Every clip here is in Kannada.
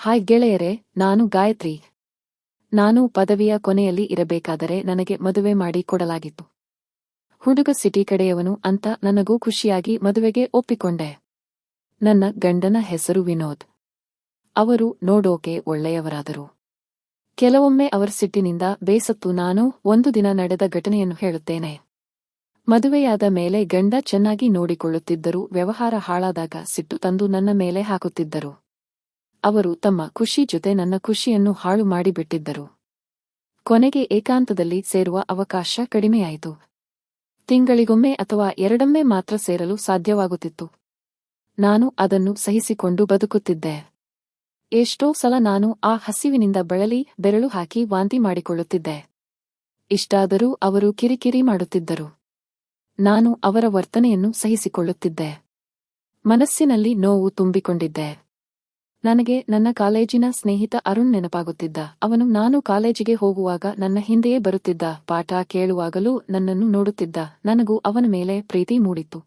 ಹಾಯ್ ಗೆಳೆಯರೆ, ನಾನು ಗಾಯತ್ರಿ. ನಾನು ಪದವಿಯ ಕೊನೆಯಲ್ಲಿ ಇರಬೇಕಾದರೆ ನನಗೆ ಮದುವೆ ಮಾಡಿ ಕೊಡಲಾಗಿತ್ತು. ಹುಡುಗ ಸಿಟಿ ಕಡೆಯವನು ಅಂತ ನನಗೂ ಖುಷಿಯಾಗಿ ಮದುವೆಗೆ ಒಪ್ಪಿಕೊಂಡೆ. ನನ್ನ ಗಂಡನ ಹೆಸರು ವಿನೋದ್. ಅವರು ನೋಡೋಕೆ ಒಳ್ಳೆಯವರಾದರು. ಕೆಲವೊಮ್ಮೆ ಅವರ ಸಿಟ್ಟಿನಿಂದ ಬೇಸತ್ತು ನಾನು ಒಂದು ದಿನ ನಡೆದ ಘಟನೆಯನ್ನು ಹೇಳುತ್ತೇನೆ. ಮದುವೆಯಾದ ಮೇಲೆ ಗಂಡ ಚೆನ್ನಾಗಿ ನೋಡಿಕೊಳ್ಳುತ್ತಿದ್ದರು ವ್ಯವಹಾರ ಹಾಳಾದಾಗ ಸಿಟ್ಟು ತಂದು ನನ್ನ ಮೇಲೆ ಹಾಕುತ್ತಿದ್ದರು. ಅವರು ತಮ್ಮ ಖುಷಿ ಜೊತೆ ನನ್ನ ಖುಷಿಯನ್ನು ಹಾಳು ಮಾಡಿಬಿಟ್ಟಿದ್ದರು. ಕೊನೆಗೆ ಏಕಾಂತದಲ್ಲಿ ಸೇರುವ ಅವಕಾಶ ಕಡಿಮೆಯಾಯಿತು. ತಿಂಗಳಿಗೊಮ್ಮೆ ಅಥವಾ ಎರಡೊಮ್ಮೆ ಮಾತ್ರ ಸೇರಲು ಸಾಧ್ಯವಾಗುತ್ತಿತ್ತು. ನಾನು ಅದನ್ನು ಸಹಿಸಿಕೊಂಡು ಬದುಕುತ್ತಿದ್ದೆ. ಎಷ್ಟೋ ಸಲ ನಾನು ಆ ಹಸಿವಿನಿಂದ ಬಳಲಿ ಬೆರಳು ಹಾಕಿ ವಾಂತಿ ಮಾಡಿಕೊಳ್ಳುತ್ತಿದ್ದೆ. ಇಷ್ಟಾದರೂ ಅವರು ಕಿರಿಕಿರಿ ಮಾಡುತ್ತಿದ್ದರು. ನಾನು ಅವರ ವರ್ತನೆಯನ್ನು ಸಹಿಸಿಕೊಳ್ಳುತ್ತಿದ್ದೆ. ಮನಸ್ಸಿನಲ್ಲಿ ನೋವು ತುಂಬಿಕೊಂಡಿದ್ದೆ. ನನಗೆ ನನ್ನ ಕಾಲೇಜಿನ ಸ್ನೇಹಿತ ಅರುಣ್ ನೆನಪಾಗುತ್ತಿದ್ದ. ಅವನು, ನಾನು ಕಾಲೇಜಿಗೆ ಹೋಗುವಾಗ ನನ್ನ ಹಿಂದೆಯೇ ಬರುತ್ತಿದ್ದ. ಪಾಠ ಕೇಳುವಾಗಲೂ ನನ್ನನ್ನು ನೋಡುತ್ತಿದ್ದ. ನನಗೂ ಅವನ ಮೇಲೆ ಪ್ರೀತಿ ಮೂಡಿತ್ತು.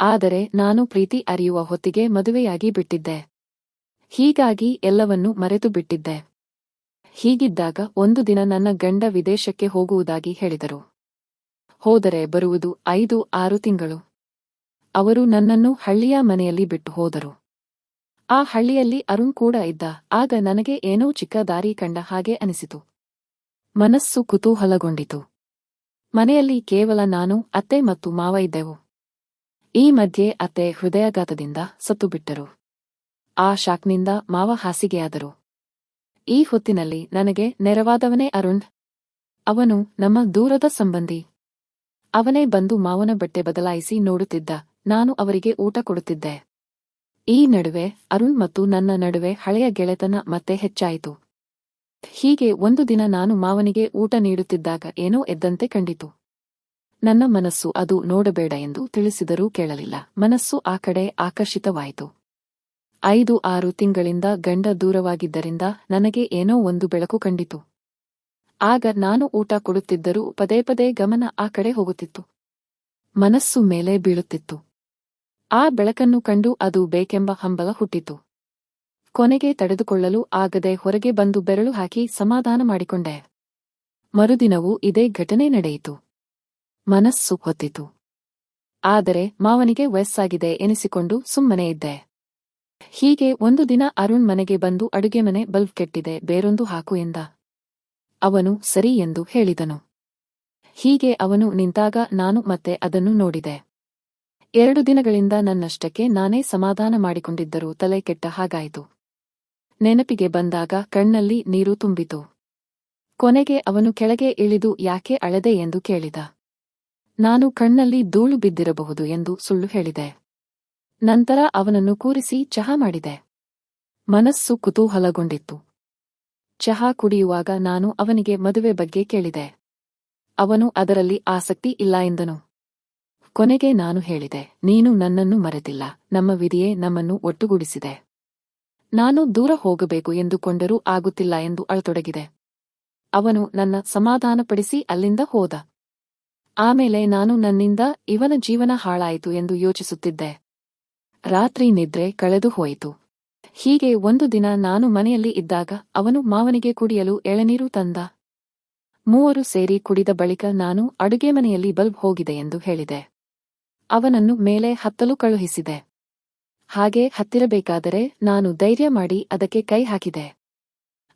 ಆದರೆ ನಾನು ಪ್ರೀತಿ ಅರಿಯುವ ಹೊತ್ತಿಗೆ ಮದುವೆಯಾಗಿ ಬಿಟ್ಟಿದ್ದೆ. ಹೀಗಾಗಿ ಎಲ್ಲವನ್ನೂ ಮರೆತು ಬಿಟ್ಟಿದ್ದೆ. ಹೀಗಿದ್ದಾಗ ಒಂದು ದಿನ ನನ್ನ ಗಂಡ ವಿದೇಶಕ್ಕೆ ಹೋಗುವುದಾಗಿ ಹೇಳಿದರು. ಹೋದರೆ ಬರುವುದು ಐದು ಆರು ತಿಂಗಳು. ಅವರು ನನ್ನನ್ನು ಹಳ್ಳಿಯ ಮನೆಯಲ್ಲಿ ಬಿಟ್ಟು ಹೋದರು. ಆ ಹಳ್ಳಿಯಲ್ಲಿ ಅರುಣ್ ಕೂಡ ಇದ್ದ. ಆಗ ನನಗೆ ಏನೋ ಚಿಕ್ಕ ದಾರಿ ಕಂಡ ಹಾಗೆ ಅನಿಸಿತು. ಮನಸ್ಸು ಕುತೂಹಲಗೊಂಡಿತು. ಮನೆಯಲ್ಲಿ ಕೇವಲ ನಾನು, ಅತ್ತೆ ಮತ್ತು ಮಾವ ಇದ್ದೆವು. ಈ ಮಧ್ಯೆ ಅತ್ತೆ ಹೃದಯಾಘಾತದಿಂದ ಸತ್ತುಬಿಟ್ಟರು ಆ ಶಾಕ್ನಿಂದ ಮಾವ ಹಾಸಿಗೆಯಾದರು. ಈ ಹೊತ್ತಿನಲ್ಲಿ ನನಗೆ ನೆರವಾದವನೇ ಅರುಣ್. ಅವನು ನಮ್ಮ ದೂರದ ಸಂಬಂಧಿ. ಅವನೇ ಬಂದು ಮಾವನ ಬಟ್ಟೆ ಬದಲಾಯಿಸಿ ನೋಡುತ್ತಿದ್ದ. ನಾನು ಅವರಿಗೆ ಊಟ ಕೊಡುತ್ತಿದ್ದೆ. ಈ ನಡುವೆ ಅರುಣ್ ಮತ್ತು ನನ್ನ ನಡುವೆ ಹಳೆಯ ಗೆಳೆತನ ಮತ್ತೆ ಹೆಚ್ಚಾಯಿತು. ಹೀಗೆ ಒಂದು ದಿನ ನಾನು ಮಾವನಿಗೆ ಊಟ ನೀಡುತ್ತಿದ್ದಾಗ ಏನೋ ಎದ್ದಂತೆ ಕಂಡಿತು. ನನ್ನ ಮನಸ್ಸು ಅದು ನೋಡಬೇಡ ಎಂದು ತಿಳಿಸಿದರೂ ಕೇಳಲಿಲ್ಲ. ಮನಸ್ಸು ಆ ಕಡೆ ಆಕರ್ಷಿತವಾಯಿತು. ಐದು ಆರು ತಿಂಗಳಿಂದ ಗಂಡ ದೂರವಾಗಿದ್ದರಿಂದ ನನಗೆ ಏನೋ ಒಂದು ಬೆಳಕು ಕಂಡಿತು. ಆಗ ನಾನು ಊಟ ಕೊಡುತ್ತಿದ್ದರೂ ಪದೇ ಪದೇ ಗಮನ ಆ ಕಡೆ ಹೋಗುತ್ತಿತ್ತು. ಮನಸ್ಸು ಮೇಲೆ ಬೀಳುತ್ತಿತ್ತು. ಆ ಬೆಳಕನ್ನು ಕಂಡು ಅದು ಬೇಕೆಂಬ ಹಂಬಲ ಹುಟ್ಟಿತು. ಕೊನೆಗೆ ತಡೆದುಕೊಳ್ಳಲು ಆಗದೆ ಹೊರಗೆ ಬಂದು ಬೆರಳು ಹಾಕಿ ಸಮಾಧಾನ ಮಾಡಿಕೊಂಡೆ. ಮರುದಿನವೂ ಇದೇ ಘಟನೆ ನಡೆಯಿತು. ಮನಸ್ಸು ಹೊತ್ತಿತು. ಆದರೆ ಮಾವನಿಗೆ ವಯಸ್ಸಾಗಿದೆ ಎನಿಸಿಕೊಂಡು ಸುಮ್ಮನೆ ಇದ್ದೆ. ಹೀಗೆ ಒಂದು ದಿನ ಅರುಣ್ ಮನೆಗೆ ಬಂದು ಅಡುಗೆ ಮನೆ ಬಲ್ಬ್ ಕೆಟ್ಟಿದೆ, ಬೇರೊಂದು ಹಾಕು ಎಂದ. ಅವನು ಸರಿ ಎಂದು ಹೇಳಿದನು. ಹೀಗೆ ಅವನು ನಿಂತಾಗ ನಾನು ಮತ್ತೆ ಅದನ್ನು ನೋಡಿದೆ. ಎರಡು ದಿನಗಳಿಂದ ನನ್ನಷ್ಟಕ್ಕೆ ನಾನೇ ಸಮಾಧಾನ ಮಾಡಿಕೊಂಡಿದ್ದರೂ ತಲೆ ಕೆಟ್ಟ ಹಾಗಾಯಿತು. ನೆನಪಿಗೆ ಬಂದಾಗ ಕಣ್ಣಲ್ಲಿ ನೀರು ತುಂಬಿತು. ಕೊನೆಗೆ ಅವನು ಕೆಳಗೆ ಇಳಿದು ಯಾಕೆ ಅಳದೆ ಎಂದು ಕೇಳಿದ. ನಾನು ಕಣ್ಣಲ್ಲಿ ಧೂಳು ಬಿದ್ದಿರಬಹುದು ಎಂದು ಸುಳ್ಳು ಹೇಳಿದೆ. ನಂತರ ಅವನನ್ನು ಕೂರಿಸಿ ಚಹಾ ಮಾಡಿದೆ. ಮನಸ್ಸು ಕುತೂಹಲಗೊಂಡಿತ್ತು. ಚಹಾ ಕುಡಿಯುವಾಗ ನಾನು ಅವನಿಗೆ ಮದುವೆ ಬಗ್ಗೆ ಕೇಳಿದೆ. ಅವನು ಅದರಲ್ಲಿ ಆಸಕ್ತಿ ಇಲ್ಲ ಎಂದನು. ಕೊನೆಗೆ ನಾನು ಹೇಳಿದೆ, ನೀನು ನನ್ನನ್ನು ಮರೆತಿಲ್ಲ, ನಮ್ಮ ವಿಧಿಯೇ ನಮ್ಮನ್ನು ಒಟ್ಟುಗೂಡಿಸಿದೆ. ನಾನು ದೂರ ಹೋಗಬೇಕು ಎಂದುಕೊಂಡರೂ ಆಗುತ್ತಿಲ್ಲ ಎಂದು ಅಳತೊಡಗಿದೆ. ಅವನು ನನ್ನ ಸಮಾಧಾನಪಡಿಸಿ ಅಲ್ಲಿಂದ ಹೋದ. ಆಮೇಲೆ ನಾನು ನನ್ನಿಂದ, ಇವನ ಜೀವನ ಹಾಳಾಯಿತು ಎಂದು ಯೋಚಿಸುತ್ತಿದ್ದೆ. ರಾತ್ರಿ ನಿದ್ರೆ ಕಳೆದು ಹೋಯಿತು. ಹೀಗೆ ಒಂದು ದಿನ ನಾನು ಮನೆಯಲ್ಲಿ ಇದ್ದಾಗ ಅವನು ಮಾವನಿಗೆ ಕುಡಿಯಲು ಎಳನೀರು ತಂದ. ಮೂವರು ಸೇರಿ ಕುಡಿದ ಬಳಿಕ ನಾನು ಅಡುಗೆ ಮನೆಯಲ್ಲಿ ಬಲ್ಬ್ ಹೋಗಿದೆ ಎಂದು ಹೇಳಿದೆ. ಅವನನ್ನು ಮೇಲೆ ಹತ್ತಲು ಕಳುಹಿಸಿದೆ. ಹಾಗೆ ಹತ್ತಿರಬೇಕಾದರೆ ನಾನು ಧೈರ್ಯ ಮಾಡಿ ಅದಕ್ಕೆ ಕೈ ಹಾಕಿದೆ.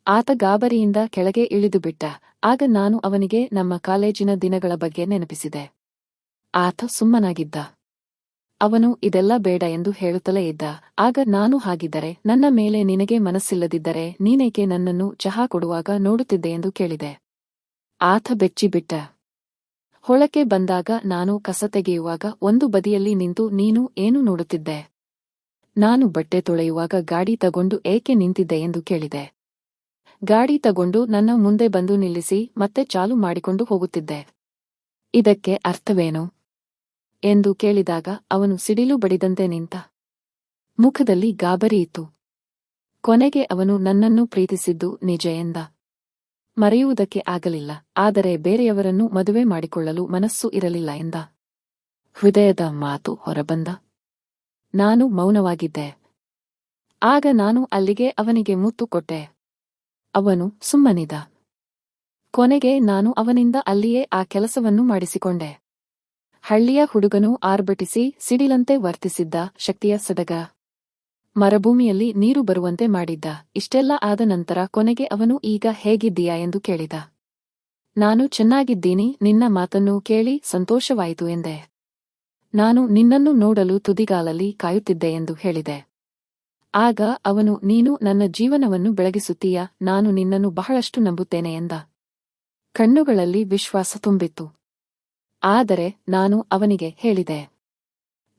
ಆತ ಗಾಬರಿಯಿಂದ ಕೆಳಗೆ ಇಳಿದುಬಿಟ್ಟ. ಆಗ ನಾನು ಅವನಿಗೆ ನಮ್ಮ ಕಾಲೇಜಿನ ದಿನಗಳ ಬಗ್ಗೆ ನೆನಪಿಸಿದೆ. ಆತ ಸುಮ್ಮನಾಗಿದ್ದ. ಅವನು, ಇದೆಲ್ಲ ಬೇಡ ಎಂದು ಹೇಳುತ್ತಲೇ ಇದ್ದ. ಆಗ ನಾನು ಹಾಗಿದ್ದರೆ, ನನ್ನ ಮೇಲೆ ನಿನಗೆ ಮನಸ್ಸಿಲ್ಲದಿದ್ದರೆ ನೀನೇಕೆ ನನ್ನನ್ನು ಚಹಾ ಕೊಡುವಾಗ ನೋಡುತ್ತಿದ್ದೆ ಎಂದು ಕೇಳಿದೆ. ಆತ ಬೆಚ್ಚಿಬಿಟ್ಟ. ಹೊಳಕ್ಕೆ ಬಂದಾಗ ನಾನು ಕಸ ತೆಗೆಯುವಾಗ ಒಂದು ಬದಿಯಲ್ಲಿ ನಿಂತು ನೀನು ಏನು ನೋಡುತ್ತಿದ್ದೆ? ನಾನು ಬಟ್ಟೆ ತೊಳೆಯುವಾಗ ಗಾಡಿ ತಗೊಂಡು ಏಕೆ ನಿಂತಿದ್ದೆ ಎಂದು ಕೇಳಿದೆ. ಗಾಡಿ ತಗೊಂಡು ನನ್ನ ಮುಂದೆ ಬಂದು ನಿಲ್ಲಿಸಿ ಮತ್ತೆ ಚಾಲು ಮಾಡಿಕೊಂಡು ಹೋಗುತ್ತಿದ್ದೆ. ಇದಕ್ಕೆ ಅರ್ಥವೇನು? ಎಂದು ಕೇಳಿದಾಗ ಅವನು ಸಿಡಿಲು ಬಡಿದಂತೆ ನಿಂತ. ಮುಖದಲ್ಲಿ ಗಾಬರಿಯಿತು ಕೊನೆಗೆ ಅವನು ನನ್ನನ್ನು ಪ್ರೀತಿಸಿದ್ದು ನಿಜ ಎಂದ. ಮರೆಯುವುದಕ್ಕೆ ಆಗಲಿಲ್ಲ, ಆದರೆ ಬೇರೆಯವರನ್ನು ಮದುವೆ ಮಾಡಿಕೊಳ್ಳಲು ಮನಸ್ಸು ಇರಲಿಲ್ಲ ಎಂದ. ಹೃದಯದ ಮಾತು ಹೊರಬಂದ. ನಾನು ಮೌನವಾಗಿದ್ದೆ. ಆಗ ನಾನು ಅಲ್ಲಿಗೆ ಅವನಿಗೆ ಮುತ್ತು ಕೊಟ್ಟೆ. ಅವನು ಸುಮ್ಮನಿದ. ಕೊನೆಗೆ ನಾನು ಅವನಿಂದ ಅಲ್ಲಿಯೇ ಆ ಕೆಲಸವನ್ನು ಮಾಡಿಸಿಕೊಂಡೆ. ಹಳ್ಳಿಯ ಹುಡುಗನು ಆರ್ಭಟಿಸಿ, ಸಿಡಿಲಂತೆ ವರ್ತಿಸಿದ್ದ ಶಕ್ತಿಯ ಸಡಗ. ಮರಭೂಮಿಯಲ್ಲಿ ನೀರು ಬರುವಂತೆ ಮಾಡಿದ್ದ. ಇಷ್ಟೆಲ್ಲ ಆದ ನಂತರ ಕೊನೆಗೆ ಅವನು ಈಗ ಹೇಗಿದ್ದೀಯಾ ಎಂದು ಕೇಳಿದ. ನಾನು ಚೆನ್ನಾಗಿದ್ದೀನಿ, ನಿನ್ನ ಮಾತನ್ನು ಕೇಳಿ ಸಂತೋಷವಾಯಿತು ಎಂದೆ. ನಾನು ನಿನ್ನನ್ನು ನೋಡಲು ತುದಿಗಾಲಲ್ಲಿ ಕಾಯುತ್ತಿದ್ದೆ ಎಂದು ಹೇಳಿದೆ. ಆಗ ಅವನು, ನೀನು ನನ್ನ ಜೀವನವನ್ನು ಬೆಳಗಿಸುತ್ತೀಯ? ನಾನು ನಿನ್ನನ್ನು ಬಹಳಷ್ಟು ನಂಬುತ್ತೇನೆ ಎಂದ. ಕಣ್ಣುಗಳಲ್ಲಿ ವಿಶ್ವಾಸ ತುಂಬಿತ್ತು. ಆದರೆ ನಾನು ಅವನಿಗೆ ಹೇಳಿದೆ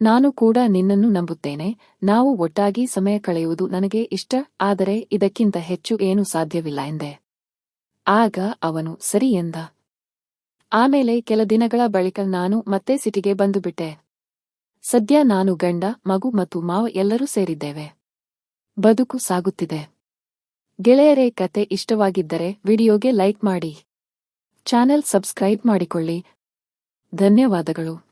ನಾನು ಕೂಡ ನಿನ್ನನ್ನು ನಂಬುತ್ತೇನೆ. ನಾವು ಒಟ್ಟಾಗಿ ಸಮಯ ಕಳೆಯುವುದು ನನಗೆ ಇಷ್ಟ, ಆದರೆ ಇದಕ್ಕಿಂತ ಹೆಚ್ಚು ಏನೂ ಸಾಧ್ಯವಿಲ್ಲ ಎಂದೆ. ಆಗ ಅವನು, ಸರಿ ಎಂದ. ಆಮೇಲೆ ಕೆಲ ದಿನಗಳ ಬಳಿಕ ನಾನು ಮತ್ತೆ ಸಿಟಿಗೆ ಬಂದುಬಿಟ್ಟೆ. ಸದ್ಯ ನಾನು ಗಂಡ, ಮಗು ಮತ್ತು ಮಾವ ಎಲ್ಲರೂ ಸೇರಿದ್ದೇವೆ. ಬದುಕು ಸಾಗುತ್ತಿದೆ. ಗೆಳೆಯರೇ, ಕತೆ ಇಷ್ಟವಾಗಿದ್ದರೆ ವಿಡಿಯೋಗೆ ಲೈಕ್ ಮಾಡಿ. ಚಾನೆಲ್ ಸಬ್ಸ್ಕ್ರೈಬ್ ಮಾಡಿಕೊಳ್ಳಿ. ಧನ್ಯವಾದಗಳು.